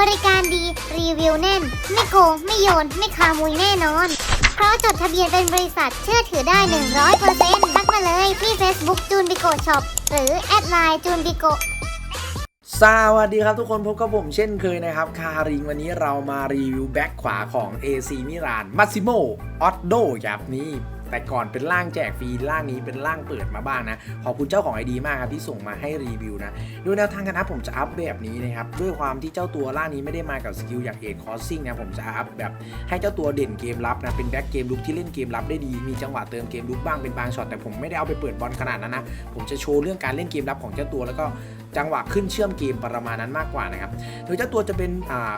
บริการดีรีวิวแน่น ไม่โกง ไม่โยน ไม่คามุยแน่นอน เพราะจดทะเบียนเป็นบริษัทเชื่อถือได้ 100%ทักมาเลยที่ Facebook จูนบิโกช็อปหรือแอดไลน์จูนบิโกสวัสดีครับทุกคนพบกับผมเช่นเคยนะครับ คาริงวันนี้เรามารีวิวแบ็คขวาของ AC มิรานมั s ซิโมออตโดครับนี่ แต่ก่อนเป็นร่างแจกฟรีร่างนี้เป็นร่างเปิดมาบ้างนะ ขอบคุณเจ้าของไอดีมากครับที่ส่งมาให้รีวิวนะโดยแนวทางการอัพผมจะอัพแบบนี้นะครับ ด้วยความที่เจ้าตัวร่างนี้ไม่ได้มากับสกิลอย่างเอ็ดคอสซิ่งนะผมจะอัพแบบให้เจ้าตัวเด่นเกมรับนะเป็นแบ็คเกมลุกที่เล่นเกมรับได้ดี มีจังหวะเติมเกมลุกบ้างเป็นบางช็อตแต่ผมไม่ได้เอาไปเปิดบอลขนาดนั้นนะผมจะโชว์เรื่องการเล่นเกมรับของเจ้าตัวแล้วก็จังหวะขึ้นเชื่อมเกมประมาณนั้นมากกว่านะครับโดยเจ้าตัวจะเป็นอ่า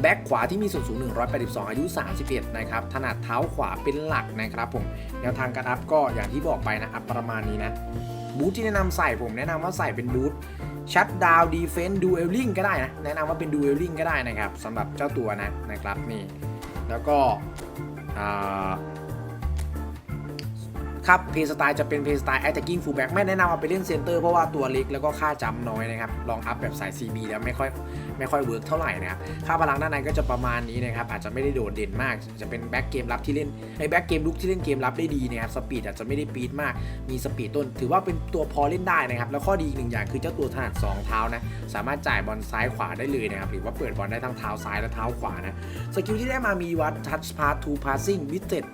แบ็กขวาที่มีส่วนสูง 182 อายุ 31 นะครับถนัดเท้าขวาเป็นหลักนะครับผมแนวทางการอัพก็อย่างที่บอกไปนะอัพประมาณนี้นะบูทที่แนะนำใส่ผมแนะนำว่าใส่เป็นบูทชัดดาวดีเฟนต์ดูเอลลิงก็ได้นะแนะนำว่าเป็นดูเอลลิงก็ได้นะครับสำหรับเจ้าตัวนะนะครับนี่แล้วก็ อ่าครับเพย์สไตล์จะเป็นเพย์สไตล์ attacking fullback ไม่แนะนำเอาไปเล่นเซนเตอร์เพราะว่าตัวเล็กแล้วก็ค่าจำน้อยนะครับลองอัพแบบสาย CB แล้วไม่ค่อยไม่ค่อยเวิร์กเท่าไหร่นะครับค่าพลังด้านในก็จะประมาณนี้นะครับอาจจะไม่ได้โดดเด่นมาก จะเป็นแบ็กเกมรับที่เล่นในแบ็กเกมลุกที่เล่นเกมรับได้ดีนะครับสปีดอาจจะไม่ได้ปีดมากมีสปีดต้น ถือว่าเป็นตัวพอเล่นได้นะครับแล้วข้อดีอีกหนึ่งอย่างคือเจ้าตัวถนัดสองเท้านะสามารถจ่ายบอลซ้ายขวาได้เลยนะครับหรือว่าเปิดบอลได้ทั้งเท้าซ้ายและเท้าขวานะสกิลที่ได้มามีวัด touch pass to passing w i t h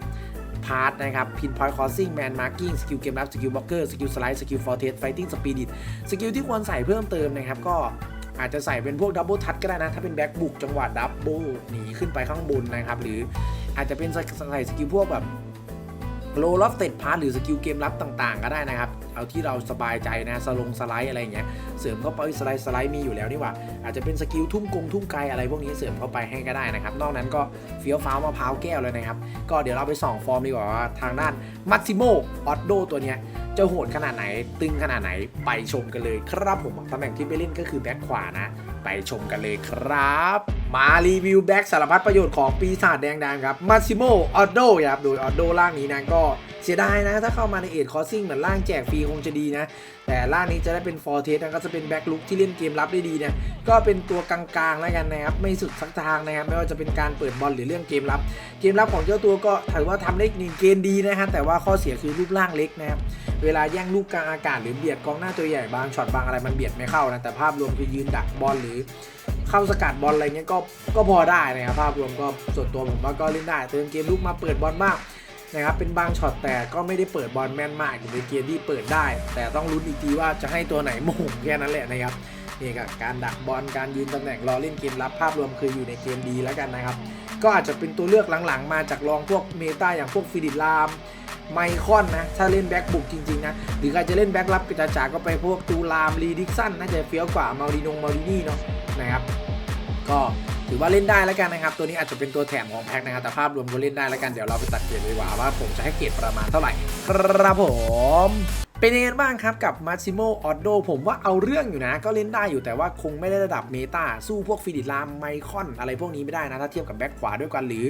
พาร์ทนะครับพินพอยต์คอสซิ่งแมนมาร์กิ้งสกิลเกมรับสกิลบล็อกเกอร์สกิลสไลด์สกิลฟอร์เทสไฟติ้งสปีดิตสกิลที่ควรใส่เพิ่มเติมนะครับก็อาจจะใส่เป็นพวกดับเบิลทัชก็ได้นะ ถ้าเป็นแบ็กบุกจังหวะดับเบิลหนีขึ้นไปข้างบนนะครับ หรืออาจจะเป็นใส่สกิลพวกแบบ โลลอฟเต็ดพาร์ทหรือสกิลเกมรับต่างๆ ก็ได้นะครับ เอาที่เราสบายใจนะสลงสไลด์อะไรอย่างเงี้ยเสริมเข้าไปสไลด์สไลด์มีอยู่แล้วนี่หว่า อาจจะเป็นสกิลทุ่มกงทุ่มไกลอะไรพวกนี้เสริมเข้าไปให้ก็ได้นะครับ นอกนั้นก็เฟี้ยวฟ้าวมะพร้าวแก้วเลยนะครับ ก็เดี๋ยวเราไปส่องฟอร์มดีกว่าว่าทางด้านมัตซิโมออตโดตัวเนี้ยจะโหดขนาดไหนตึงขนาดไหนไปชมกันเลย ครับผมตำแหน่งที่ไปเล่นก็คือแบ็คขวานะ ไปชมกันเลยครับ มารีวิวแบ็คสารพัดประโยชน์ของปีศาจแดงดังครับมัตซิโมออโดครับโดยออโดร่างนี้นะก็เสียดายนะ ถ้าเข้ามาในเอ็ดคอสซิ่งเหมือนร่างแจกฟรีคงจะดีนะ แต่ล่างนี้จะได้เป็นฟอร์เทสนะก็จะเป็นแบ็คลุกที่เล่นเกมรับได้ดีนี่ยก็เป็นตัวกลางๆแล้วกันนะครับ ไม่สุดสักทางนะครับ ไม่ว่าจะเป็นการเปิดบอลหรือเรื่องเกมรับ เกมรับของเจ้าตัวก็ถือว่าทำได้เกณฑ์ดีนะฮะแต่ว่าข้อเสียคือรูปร่างเล็กนะครับเวลาแย่งลูกกลางอากาศหรือเบียดกองหน้าตัวใหญ่บางช็อตบางอะไรมันเบียดไม่เข้านะแต่ภาพรวมคือยืนดักบอลหรือ เข้าสกัดบอลอะไรเงี้ยก็ก็พอได้นะครับภาพรวมก็ส่วนตัวผมว่าก็เล่นได้เติมเกมลุกมาเปิดบอลบ้างนะครับเป็นบางช็อตแต่ก็ไม่ได้เปิดบอลแม่นมากอยู่ในเกมที่เปิดได้ แต่ต้องลุ้นอีกทีว่าจะให้ตัวไหนโมงแค่นั้นแหละนะครับนี่กับการดักบอลการยืนตำแหน่งรอเล่นเกมรับภาพรวมคืออยู่ในเกมดีแล้วกันนะครับ ก็อาจจะเป็นตัวเลือกหลังๆ มาจากรองพวกเมตาอย่างพวกฟิลิปลามไมคอนนะ ถ้าเล่นแบ็กบุกจริง ๆ นะ หรือใครจะเล่นแบ็กรับกระจาก็ไปพวกตูลามรีดิกสันน่าจะเฟี้ยวกว่ามารินงมารินี่เนาะ นะครับ ก็ถือว่าเล่นได้แล้วกันนะครับ ตัวนี้อาจจะเป็นตัวแถมของแพ็คนะครับแต่ภาพรวมก็เล่นได้แล้วกันเดี๋ยวเราไปตัดเกรดดีกว่าว่าผมจะให้เกรดประมาณเท่าไหร่ ครับผม เป็นยังไงบ้างครับกับ Massimo Otto ผมว่าเอาเรื่องอยู่นะ ก็เล่นได้อยู่แต่ว่าคงไม่ได้ระดับเมตาสู้พวกฟิลิปลามไมคอน อะไรพวกนี้ไม่ได้นะ ถ้าเทียบกับแบ็คขวาด้วยกันหรือ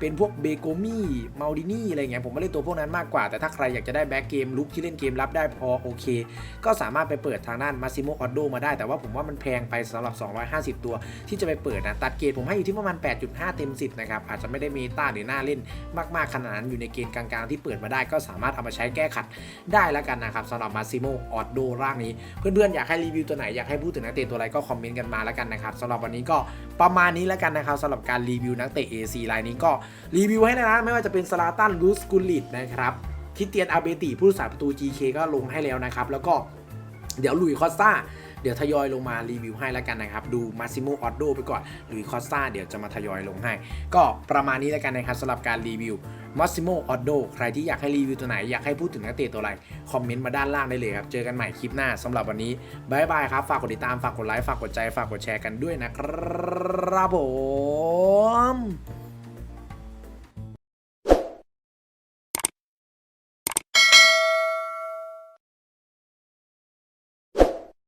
เป็นพวกเบโกมี่มาดินี่อะไรเงี้ยผมไม่เล่นตัวพวกนั้นมากกว่า แต่ถ้าใครอยากจะได้แบ็กเกมลุกที่เล่นเกมรับได้พอโอเค ก็สามารถไปเปิดทางด้าน Massimo Otto มาได้ แต่ว่าผมว่ามันแพงไปสำหรับ 250 ตัว ที่จะไปเปิดนะตัดเกรดผมให้อยู่ที่ประมาณ 8.5 เต็ม 10นะครับอาจจะไม่ได้เมตาหรือหน่าเล่นมากๆขนาดนั้นอยู่ในเกณฑ์กลางๆที่เปิดมาได้ก็สามารถเอามาใช้แก้ขัดได้แล้วกันนะครับสำหรับมาซิโมออดโดร่างนี้ เพื่อนๆ อยากให้รีวิวตัวไหน อยากให้พูดถึงนักเตะตัวอะไรก็คอมเมนต์กันมาแล้วกันนะครับสำหรับวันนี้ก็ประมาณนี้แล้วกันนะครับสำหรับการรีวิวนักเตะ AC รายนี้ก็รีวิวให้นะไม่ว่าจะเป็นสลาตันลูสกุลิตนะครับทิเตียนอาเบติผู้รักษาประตู GK ก็ลงให้แล้วนะครับแล้วก็เดี๋ยวลุยคอสตา เดี๋ยวทยอยลงมารีวิวให้แล้วกันนะครับ ดูมาซิโมออตโดไปก่อนลุยคอสตาเดี๋ยวจะมาทยอยลงให้ ก็ประมาณนี้แล้วกันนะครับสำหรับการรีวิวมาซิโมออตโดใครที่อยากให้รีวิวตัวไหน อยากให้พูดถึงนักเตะตัวอะไรคอมเมนต์มาด้านล่างได้เลยครับ เจอกันใหม่คลิปหน้าสำหรับวันนี้บายบายครับ ฝากกดติดตามฝากกดไลค์ฝากกดใจฝากกดแชร์กันด้วยนะครับผม